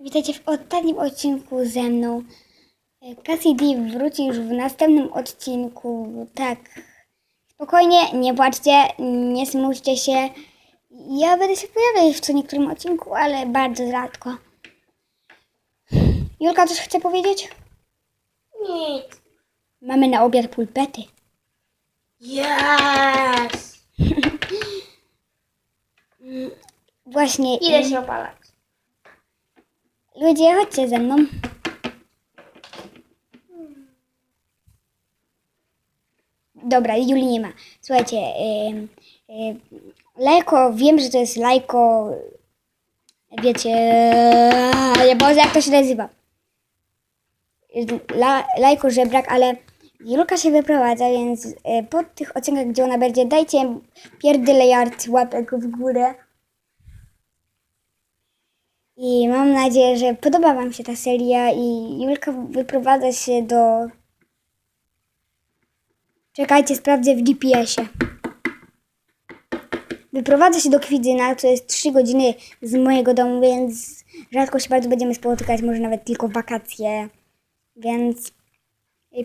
Witajcie w ostatnim odcinku ze mną. E, Cassidy wróci już w następnym odcinku. Tak. Spokojnie, nie płaczcie, nie smućcie się. Ja będę się pojawiać w co niektórym odcinku, ale bardzo rzadko. Julka coś chce powiedzieć? Nic. Mamy na obiad pulpety. Yes! Właśnie. Idę em, się opalać. Ludzie, chodźcie ze mną. Dobra, Juli nie ma. Słuchajcie, ym, ym, Lajko, wiem, że to jest Lajko, wiecie, ale Boże, jak to się nazywa? La, lajko żebrak, ale Julka się wyprowadza, więc y, po tych odcinkach, gdzie ona będzie, dajcie pierdylejard łapek w górę. I mam nadzieję, że podoba Wam się ta seria i Julka wyprowadza się do... Czekajcie, sprawdzę w GPS-ie. Wyprowadza się do Kwidzyna, co jest 3 godziny z mojego domu, więc rzadko się bardzo będziemy spotykać, może nawet tylko wakacje. Więc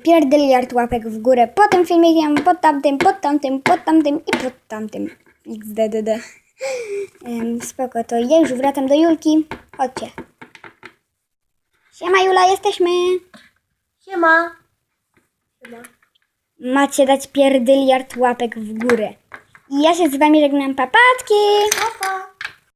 pierdyliard łapek w górę pod tym filmikiem, pod tamtym, pod tamtym, pod tamtym i pod tamtym. XDDD. Spoko, to ja już wracam do Julki. Chodźcie. Siema Jula, jesteśmy. Siema. Siema. Macie dać pierdyliard łapek w górę. I ja się z wami żegnam, papatki.